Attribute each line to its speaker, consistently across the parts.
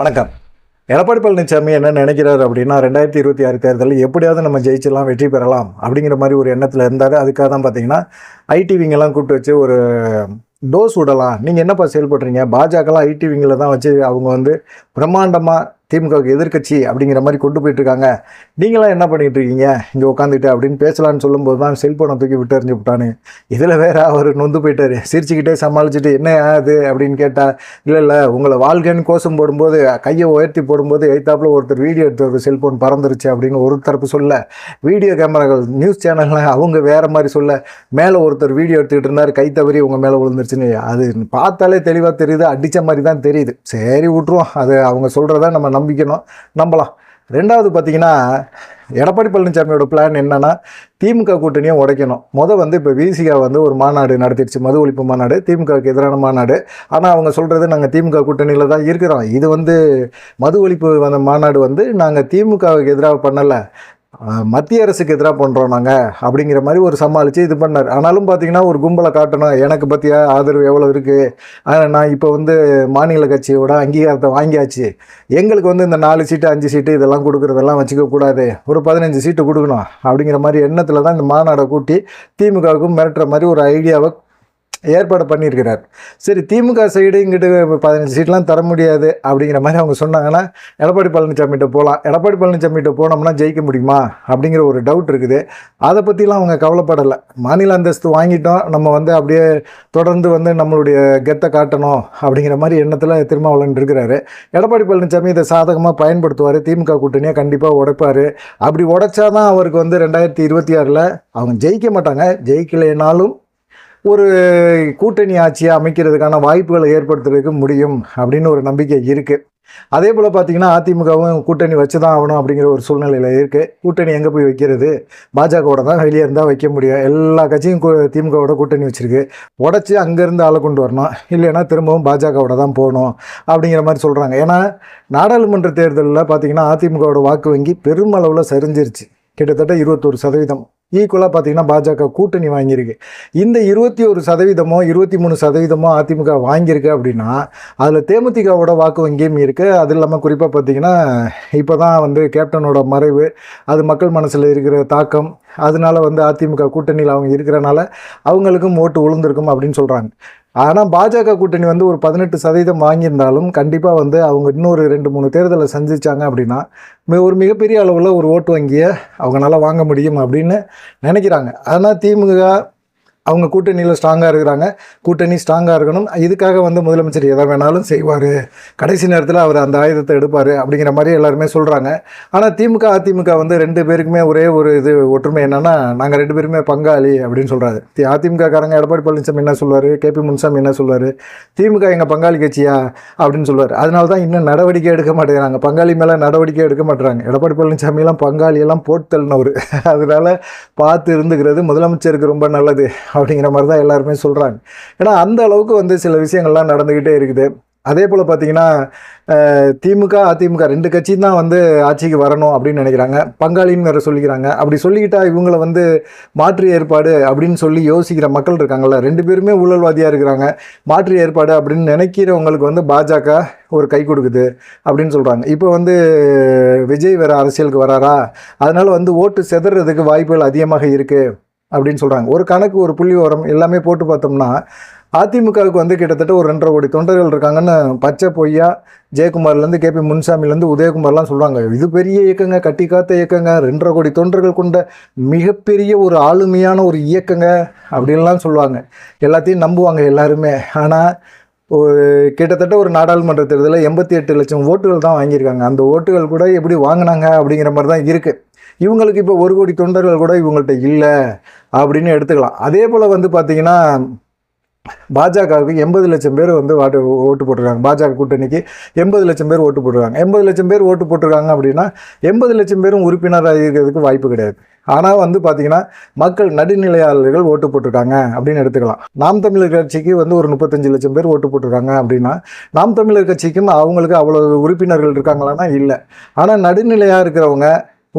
Speaker 1: வணக்கம். எடப்பாடி பழனிசாமி என்ன நினைக்கிறார் அப்படின்னா ரெண்டாயிரத்தி இருபத்தி ஆறு தேர்தலில் எப்படியாவது நம்ம ஜெயிச்சிடலாம் வெற்றி பெறலாம் அப்படிங்கிற மாதிரி ஒரு எண்ணத்தில் இருந்தார். அதுக்காக தான் பார்த்தீங்கன்னா ஐடிவிங்கெல்லாம் கூப்பிட்டு வச்சு ஒரு டோஸ் விடலாம். நீங்கள் என்னப்பா செயல்படுறீங்க? பாஜகலாம் ஐடிவிங்கில் தான் வச்சு அவங்க வந்து பிரம்மாண்டமாக திமுகவுக்கு எதிர்க்கட்சி அப்படிங்கிற மாதிரி கொண்டு போயிட்டுருக்காங்க. நீங்களாம் என்ன பண்ணிகிட்டு இருக்கீங்க இங்கே உட்காந்துட்டு அப்படின்னு பேசலான்னு சொல்லும்போது தான் செல்ஃபோனை தூக்கி விட்டு எறிஞ்சு விட்டானு. இதில் வேற அவர் நொந்து போயிட்டாரு. சிரிச்சுக்கிட்டே சமாளிச்சுட்டு என்ன அது அப்படின்னு கேட்டால் இல்லை இல்லை உங்களை வாழ்க்கைன்னு கோஷம் போடும்போது கையை உயர்த்தி போடும்போது எய்த்தாப்புல ஒருத்தர் வீடியோ எடுத்து ஒரு செல்ஃபோன் பறந்துருச்சு அப்படின்னு ஒரு தரப்பு சொல்ல வீடியோ கேமராக்கள் நியூஸ் சேனல்லாம் அவங்க வேறு மாதிரி சொல்ல மேலே ஒருத்தர் வீடியோ எடுத்துக்கிட்டு இருந்தார் கை தவறி உங்கள் மேலே விழுந்துருச்சுன்னு. அது பார்த்தாலே தெளிவாக தெரியுது அடித்த மாதிரி தான் தெரியுது. சரி விட்ருவோம் அது அவங்க சொல்கிறத நம்ம நம்பிக்கணும். நம்பலாம். ரெண்டாவது பார்த்தீங்கன்னா எடப்பாடி பழனிசாமியோட பிளான் என்னென்னா திமுக கூட்டணியும் உடைக்கணும். மொதல் வந்து இப்போ விசிகா வந்து ஒரு மாநாடு நடத்திடுச்சு. மது ஒழிப்பு மாநாடு திமுகவுக்கு எதிரான மாநாடு. ஆனால் அவங்க சொல்கிறது நாங்கள் திமுக கூட்டணியில் தான் இருக்கிறோம். இது வந்து மது ஒழிப்பு வந்த மாநாடு வந்து நாங்கள் திமுகவுக்கு எதிராக பண்ணலை. மத்திய அரசுக்கு எதிராக பண்ணுறோம் நாங்கள் அப்படிங்கிற மாதிரி ஒரு சமாளித்து இது பண்ணார். ஆனாலும் பார்த்தீங்கன்னா ஒரு கும்பலை காட்டணும். எனக்கு பற்றிய ஆதரவு எவ்வளோ இருக்குது நான் இப்போ வந்து மாநில கட்சியோட அங்கீகாரத்தை வாங்கியாச்சு. எங்களுக்கு வந்து இந்த நாலு சீட்டு அஞ்சு சீட்டு இதெல்லாம் கொடுக்குறதெல்லாம் வச்சுக்கக்கூடாது ஒரு பதினஞ்சு சீட்டு கொடுக்கணும் அப்படிங்கிற மாதிரி எண்ணத்தில் தான் இந்த மாநாடை கூட்டி திமுகவுக்கும் மிரட்டுற மாதிரி ஒரு ஐடியாவை ஏற்பாடு பண்ணியிருக்கிறார். சரி திமுக சைடு இங்கிட்டு பதினஞ்சு சீட்லாம் தர முடியாது அப்படிங்கிற மாதிரி அவங்க சொன்னாங்கன்னா எடப்பாடி பழனிசாமிகிட்ட போகலாம் எடப்பாடி பழனிசாமிகிட்ட போனோம்னா ஜெயிக்க முடியுமா? அப்படிங்கிற ஒரு டவுட் இருக்குது. அதை பற்றிலாம் அவங்க கவலைப்படலை. மாநில அந்தஸ்து வாங்கிட்டோம். நம்ம வந்து அப்படியே தொடர்ந்து வந்து நம்மளுடைய கெத்தை காட்டணும் அப்படிங்கிற மாதிரி எண்ணத்தில் திருமாவளவன் இருக்கிறாரு. எடப்பாடி பழனிசாமி இதை சாதகமாக பயன்படுத்துவார். திமுக கூட்டணியை கண்டிப்பாக உடைப்பார். அப்படி உடைச்சாதான் அவருக்கு வந்து ரெண்டாயிரத்தி இருபத்தி ஆறில் அவங்க ஜெயிக்க மாட்டாங்க. ஜெயிக்கலைனாலும் ஒரு கூட்டணி ஆட்சியை அமைக்கிறதுக்கான வாய்ப்புகளை ஏற்படுத்துறதுக்கு முடியும் அப்படின்னு ஒரு நம்பிக்கை இருக்குது அதே போல் பார்த்தீங்கன்னா அதிமுகவும் கூட்டணி வச்சு தான் ஆகணும் அப்படிங்கிற ஒரு சூழ்நிலையில் இருக்குது கூட்டணி எங்கே போய் வைக்கிறது? பாஜகவோட தான் வெளியே இருந்தால் வைக்க முடியும். எல்லா கட்சியும் திமுகவோட கூட்டணி வச்சுருக்கு. உடச்சி அங்கேருந்து ஆளை கொண்டு வரணும். இல்லைன்னா திரும்பவும் பாஜகவோட தான் போகணும் அப்படிங்கிற மாதிரி சொல்கிறாங்க ஏன்னா நாடாளுமன்ற தேர்தலில் பார்த்தீங்கன்னா அதிமுகவோட வாக்கு வங்கி பெருமளவில் சரிஞ்சிருச்சு. கிட்டத்தட்ட இருபத்தொரு சதவீதம். ஈக்குவலாக பார்த்தீங்கன்னா பாஜக கூட்டணி வாங்கியிருக்கு. இந்த இருபத்தி ஒரு சதவீதமோ இருபத்தி மூணு சதவீதமோ அதிமுக வாங்கியிருக்கு அப்படின்னா அதில் தேமுதிகவோட வாக்கு வங்கியும் இருக்குது அது இல்லாமல் குறிப்பாக பார்த்தீங்கன்னா இப்போ தான் வந்து கேப்டனோட மறைவு அது மக்கள் மனசில் இருக்கிற தாக்கம் அதனால வந்து அதிமுக கூட்டணியில் அவங்க இருக்கிறனால அவங்களுக்கும் ஓட்டு உளுந்திருக்கும் அப்படின்னு சொல்கிறாங்க ஆனால் பாஜக கூட்டணி வந்து ஒரு பதினெட்டு சதவீதம் வாங்கியிருந்தாலும் கண்டிப்பாக வந்து அவங்க இன்னொரு ரெண்டு மூணு தேர்தலை சந்திச்சாங்க அப்படின்னா மிக ஒரு மிகப்பெரிய அளவில் ஒரு ஓட்டு வங்கியை அவங்களால வாங்க முடியும் அப்படின்னு நினைக்கிறாங்க. ஆனால் திமுக அவங்க கூட்டணியில் ஸ்ட்ராங்காக இருக்கிறாங்க. கூட்டணி ஸ்ட்ராங்காக இருக்கணும். இதுக்காக வந்து முதலமைச்சர் எதை வேணாலும் செய்வார். கடைசி நேரத்தில் அவர் அந்த ஆயுதத்தை எடுப்பார் அப்படிங்கிற மாதிரி எல்லாருமே சொல்கிறாங்க ஆனால் திமுக அதிமுக வந்து ரெண்டு பேருக்குமே ஒரே ஒரு இது ஒற்றுமை என்னென்னா நாங்கள் ரெண்டு பேருமே பங்காளி அப்படின்னு சொல்கிறாரு அதிமுக காரங்க எடப்பாடி பழனிசாமி என்ன சொல்வார்? கேபி முன்சாமி என்ன சொல்வார்? திமுக எங்கள் பங்காளி கட்சியா? அப்படின்னு சொல்வார். அதனால தான் இன்னும் நடவடிக்கை எடுக்க மாட்டேங்கிறாங்க. பங்காளி மேலே நடவடிக்கை எடுக்க மாட்டேறாங்க. எடப்பாடி பழனிசாமியெல்லாம் பங்காளியெல்லாம் போட்டு தள்ளினவர் அதனால் பார்த்து இருந்துக்கிறது முதலமைச்சருக்கு ரொம்ப நல்லது. அப்படிங்கிற மாதிரி தான் எல்லாருமே சொல்கிறாங்க ஏன்னா அந்த அளவுக்கு வந்து சில விஷயங்கள்லாம் நடந்துக்கிட்டே இருக்குது. அதே போல் பார்த்தீங்கன்னா திமுக அதிமுக ரெண்டு கட்சியும் தான் வந்து ஆட்சிக்கு வரணும் அப்படின்னு நினைக்கிறாங்க. பங்காளின்னு வேறு சொல்லிக்கிறாங்க. அப்படி சொல்லிக்கிட்டா இவங்களை வந்து மாற்று ஏற்பாடு அப்படின்னு சொல்லி யோசிக்கிற மக்கள் இருக்காங்கள்ல ரெண்டு பேருமே ஊழல்வாதியாக இருக்கிறாங்க. மாற்று ஏற்பாடு அப்படின்னு நினைக்கிறவங்களுக்கு வந்து பாஜக ஒரு கை கொடுக்குது அப்படின்னு சொல்கிறாங்க இப்போ வந்து விஜய் வேறு அரசியலுக்கு வராரா? அதனால் வந்து ஓட்டு செதறதுக்கு வாய்ப்புகள் அதிகமாக இருக்குது அப்படின்னு சொல்கிறாங்க ஒரு கணக்கு ஒரு புள்ளி உரம் எல்லாமே போட்டு பார்த்தோம்னா அதிமுகவுக்கு வந்து கிட்டத்தட்ட ஒரு ரெண்டரை கோடி தொண்டர்கள் இருக்காங்கன்னு பச்சை பொய்யா ஜெயக்குமார்லேருந்து கேபி முன்சாமிலேருந்து உதயகுமார்லாம் சொல்கிறாங்க இது பெரிய இயக்கங்க கட்டி காத்த இயக்கங்க ரெண்டரை கோடி தொண்டர்கள் கொண்ட மிகப்பெரிய ஒரு ஆளுமையான ஒரு இயக்கங்க அப்படின்லாம் சொல்லுவாங்க. எல்லாத்தையும் நம்புவாங்க எல்லாருமே. ஆனால் ஒரு கிட்டத்தட்ட ஒரு நாடாளுமன்ற தேர்தலில் எண்பத்தி எட்டு லட்சம் ஓட்டுகள் தான் வாங்கியிருக்காங்க. அந்த ஓட்டுகள் கூட எப்படி வாங்கினாங்க அப்படிங்கிற மாதிரி தான் இருக்குது இவங்களுக்கு இப்போ ஒரு கோடி தொண்டர்கள் கூட இவங்கள்ட்ட இல்லை அப்படின்னு எடுத்துக்கலாம். அதே போல் வந்து பார்த்தீங்கன்னா பாஜகவுக்கு எண்பது லட்சம் பேர் வந்து வாட்டு ஓட்டு போட்டிருக்காங்க. பாஜக கூட்டணிக்கு எண்பது லட்சம் பேர் ஓட்டு போட்டிருக்காங்க. எண்பது லட்சம் பேர் ஓட்டு போட்டிருக்காங்க அப்படின்னா எண்பது லட்சம் பேரும் உறுப்பினராக இருக்கிறதுக்கு வாய்ப்பு கிடையாது. ஆனால் வந்து பார்த்தீங்கன்னா மக்கள் நடுநிலையாளர்கள் ஓட்டு போட்டிருக்காங்க அப்படின்னு எடுத்துக்கலாம். நாம் தமிழர் கட்சிக்கு வந்து ஒரு முப்பத்தஞ்சு லட்சம் பேர் ஓட்டு போட்டிருக்காங்க அப்படின்னா நாம் தமிழர் கட்சிக்கும் அவங்களுக்கு அவ்வளோ உறுப்பினர்கள் இருக்காங்களான்னா இல்லை. ஆனால் நடுநிலையாக இருக்கிறவங்க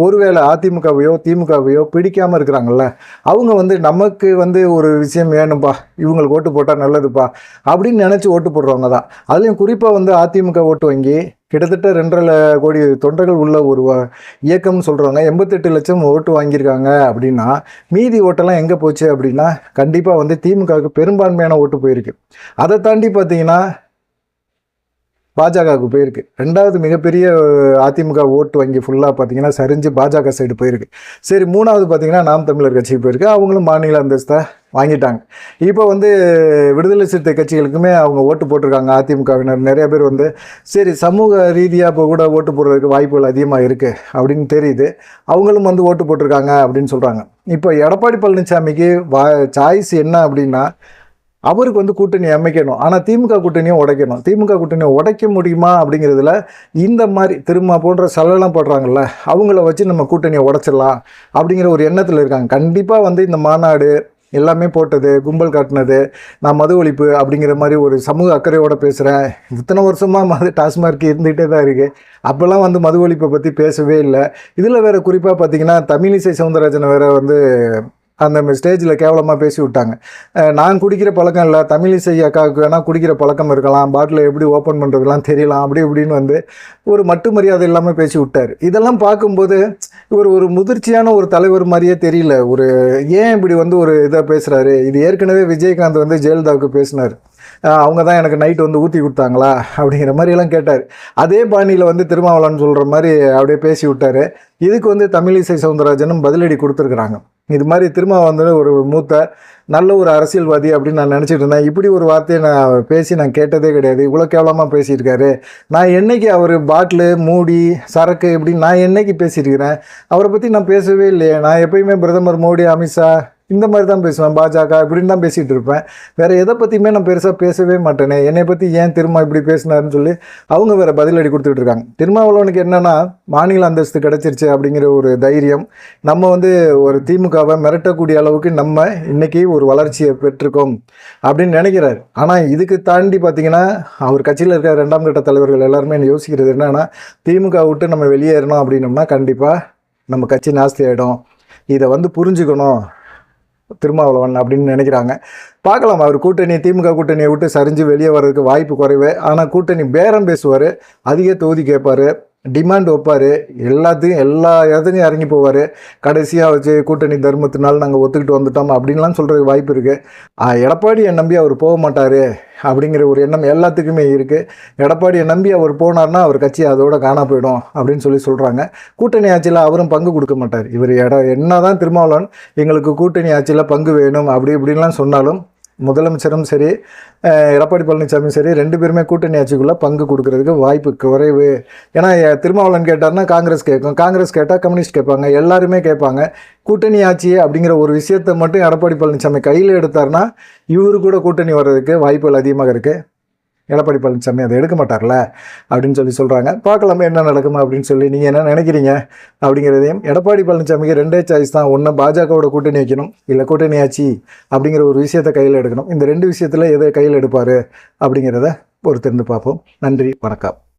Speaker 1: ஒருவேளை அதிமுகவையோ திமுகவையோ பிடிக்காமல் இருக்கிறாங்கல்ல அவங்க வந்து நமக்கு வந்து ஒரு விஷயம் வேணும்ப்பா இவங்களுக்கு ஓட்டு போட்டால் நல்லதுப்பா அப்படின்னு நினச்சி ஓட்டு போடுறவங்க தான். அதுலேயும் குறிப்பாக வந்து அதிமுக ஓட்டு வங்கி கிட்டத்தட்ட ரெண்டரை கோடி தொண்டர்கள் உள்ள ஒரு இயக்கம்னு சொல்கிறவங்க எண்பத்தெட்டு லட்சம் ஓட்டு வாங்கியிருக்காங்க அப்படின்னா மீதி ஓட்டெல்லாம் எங்கே போச்சு அப்படின்னா கண்டிப்பாக வந்து திமுகவுக்கு பெரும்பான்மையான ஓட்டு போயிருக்கு. அதை தாண்டி பார்த்தீங்கன்னா பாஜகவுக்கு போயிருக்கு. ரெண்டாவது மிகப்பெரிய அதிமுக ஓட்டு வங்கி ஃபுல்லாக பார்த்தீங்கன்னா சரிஞ்சு பாஜக சைடு போயிருக்கு. சரி மூணாவது பார்த்தீங்கன்னா நாம் தமிழர் கட்சிக்கு போயிருக்கு. அவங்களும் மாநில அந்தஸ்தை வாங்கிட்டாங்க. இப்போ வந்து விடுதலை சிறுத்தை கட்சிகளுக்குமே அவங்க ஓட்டு போட்டிருக்காங்க அதிமுகவினர். நிறைய பேர் வந்து சரி சமூக ரீதியாக இப்போ கூட ஓட்டு போடுறதுக்கு வாய்ப்புகள் அதிகமாக இருக்குது அப்படின்னு தெரியுது. அவங்களும் வந்து ஓட்டு போட்டிருக்காங்க அப்படின்னு சொல்கிறாங்க இப்போ எடப்பாடி பழனிசாமிக்கு வா சாய்ஸ் என்ன அப்படின்னா அவருக்கு வந்து கூட்டணி அமைக்கணும். ஆனால் திமுக கூட்டணியும் உடைக்கணும். திமுக கூட்டணியை உடைக்க முடியுமா அப்படிங்கிறதுல இந்த மாதிரி திரும்ப போன்ற செலவெல்லாம் போடுறாங்கல்ல அவங்கள வச்சு நம்ம கூட்டணியை உடைச்சிடலாம் அப்படிங்கிற ஒரு எண்ணத்தில் இருக்காங்க. கண்டிப்பாக வந்து இந்த மாநாடு எல்லாமே போட்டது கும்பல் காட்டினது நான் மது ஒழிப்பு அப்படிங்கிற மாதிரி ஒரு சமூக அக்கறையோடு பேசுகிறேன் இத்தனை வருஷமாக மது டாஸ்மார்க் இருந்துகிட்டே தான் இருக்குது அப்போல்லாம் வந்து மது ஒழிப்பை பற்றி பேசவே இல்லை. இதில் வேறு குறிப்பாக பார்த்தீங்கன்னா தமிழிசை சவுந்தரராஜனை வேறு வந்து அந்த ஸ்டேஜில் கேவலமாக பேசி விட்டாங்க. நான் குடிக்கிற பழக்கம் இல்லை தமிழிசை அக்காவுக்கு வேணால் குடிக்கிற பழக்கம் இருக்கலாம் பாட்டிலை எப்படி ஓப்பன் பண்ணுறதுலாம் தெரியலாம் அப்படி இப்படின்னு வந்து ஒரு மட்டு மரியாதை இல்லாமல் பேசி விட்டார். இதெல்லாம் பார்க்கும்போது இவர் ஒரு முதிர்ச்சியான ஒரு தலைவர் மாதிரியே தெரியல. ஒரு ஏன் இப்படி வந்து ஒரு இதாக பேசுகிறாரு இது ஏற்கனவே விஜயகாந்த் வந்து ஜெயலலிதாவுக்கு பேசினார். அவங்க தான் எனக்கு நைட் வந்து ஊற்றி கொடுத்தாங்களா அப்படிங்கிற மாதிரியெல்லாம் கேட்டார். அதே பாணியில் வந்து திருமாவளவன் சொல்கிற மாதிரி அப்படியே பேசி விட்டார். இதுக்கு வந்து தமிழிசை சவுந்தரராஜனும் பதிலடி கொடுத்துருக்குறாங்க. இது மாதிரி திரும்ப வந்து ஒரு மூத்த நல்ல ஒரு அரசியல்வாதி அப்படின்னு நான் நினச்சிட்டு இருந்தேன். இப்படி ஒரு வார்த்தையை நான் பேசி நான் கேட்டதே கிடையாது. இவ்வளோ கேவலமாக பேசியிருக்காரு. நான் என்னைக்கு அவர் பாட்டிலு மூடி சரக்கு இப்படின்னு நான் என்னைக்கு பேசியிருக்கிறேன்? அவரை பற்றி நான் பேசவே இல்லையே. நான் எப்பயுமே பிரதமர் மோடி அமித்ஷா இந்த மாதிரி தான் பேசுவேன் பாஜக இப்படின்னு தான் பேசிகிட்டு இருப்பேன். வேறு எதை பற்றியுமே நான் பெருசாக பேசவே மாட்டேனே. என்னை பற்றி ஏன் திரும்ப இப்படி பேசினாருன்னு சொல்லி அவங்க வேறு பதிலடி கொடுத்துட்டு இருக்காங்க. திருமாவளவனுக்கு என்னென்னா மாநில அந்தஸ்து கிடச்சிருச்சு அப்படிங்கிற ஒரு தைரியம். நம்ம வந்து ஒரு திமுகவை மிரட்டக்கூடிய அளவுக்கு நம்ம இன்றைக்கி ஒரு வளர்ச்சியை பெற்றிருக்கோம் அப்படின்னு நினைக்கிறார். ஆனால் இதுக்கு தாண்டி பார்த்தீங்கன்னா அவர் கட்சியில் இருக்கிற ரெண்டாம் கட்ட தலைவர்கள் எல்லாருமே யோசிக்கிறது என்னென்னா திமுக விட்டு நம்ம வெளியேறணும் அப்படின்னோம்னா கண்டிப்பாக நம்ம கட்சி நாஸ்தி ஆகிடும் இதை வந்து புரிஞ்சுக்கணும். திருமாவளவன் அப்படின்னு நினைக்கிறாங்க. பார்க்கலாம் அவர் கூட்டணி திமுக கூட்டணியை விட்டு சரிஞ்சு வெளியே வர்றதுக்கு வாய்ப்பு குறைவு. ஆனால் கூட்டணி பேரம் பேசுவார் அதிக தொகுதி கேட்பார். டிமாண்ட் வைப்பார். எல்லாத்தையும் எல்லா இடத்துலையும் இறங்கி போவார். கடைசியாக வச்சு கூட்டணி தர்மத்தினால நாங்கள் ஒத்துக்கிட்டு வந்துட்டோம் அப்படின்லாம் சொல்கிறதுக்கு வாய்ப்பு இருக்குது எடப்பாடியை நம்பி அவர் போக மாட்டார் அப்படிங்கிற ஒரு எண்ணம் எல்லாத்துக்குமே இருக்குது எடப்பாடியை நம்பி அவர் போனார்னா அவர் கட்சி அதோட காணா போயிடும் அப்படின்னு சொல்லி சொல்கிறாங்க கூட்டணி ஆட்சியில் அவரும் பங்கு கொடுக்க மாட்டார். இவர் இடம் என்ன தான் திருமாவளவன் எங்களுக்கு கூட்டணி ஆட்சியில் பங்கு வேணும் அப்படி இப்படின்லாம் சொன்னாலும் முதலமைச்சரும் சரி எடப்பாடி பழனிசாமியும் சரி ரெண்டு பேருமே கூட்டணி ஆட்சிக்குள்ளே பங்கு கொடுக்கறதுக்கு வாய்ப்பு குறைவு. ஏன்னா திருமாவளவன் கேட்டார்னா காங்கிரஸ் கேட்கும் காங்கிரஸ் கேட்டால் கம்யூனிஸ்ட் கேட்பாங்க. எல்லாருமே கேட்பாங்க. கூட்டணி ஆட்சி அப்படிங்கிற ஒரு விஷயத்தை மட்டும் எடப்பாடி பழனிசாமி கையில் எடுத்தார்னா இவரு கூட கூட்டணி வர்றதுக்கு வாய்ப்புகள் அதிகமாக இருக்குது எடப்பாடி பழனிசாமி அதை எடுக்க மாட்டார்ல அப்படின்னு சொல்லி சொல்கிறாங்க பார்க்கலாமே என்ன நடக்குமா அப்படின்னு சொல்லி நீங்கள் என்ன நினைக்கிறீங்க? அப்படிங்கிறதையும் எடப்பாடி பழனிசாமிக்கு ரெண்டே சாய்ஸ் தான். ஒன்று பாஜகவோட கூட்டணி வைக்கணும் இல்லை கூட்டணி ஆச்சு அப்படிங்கிற ஒரு விஷயத்தை கையில் எடுக்கணும். இந்த ரெண்டு விஷயத்தில் எதை கையில் எடுப்பார் அப்படிங்கிறத பொறுத்திருந்து பார்ப்போம். நன்றி வணக்கம்.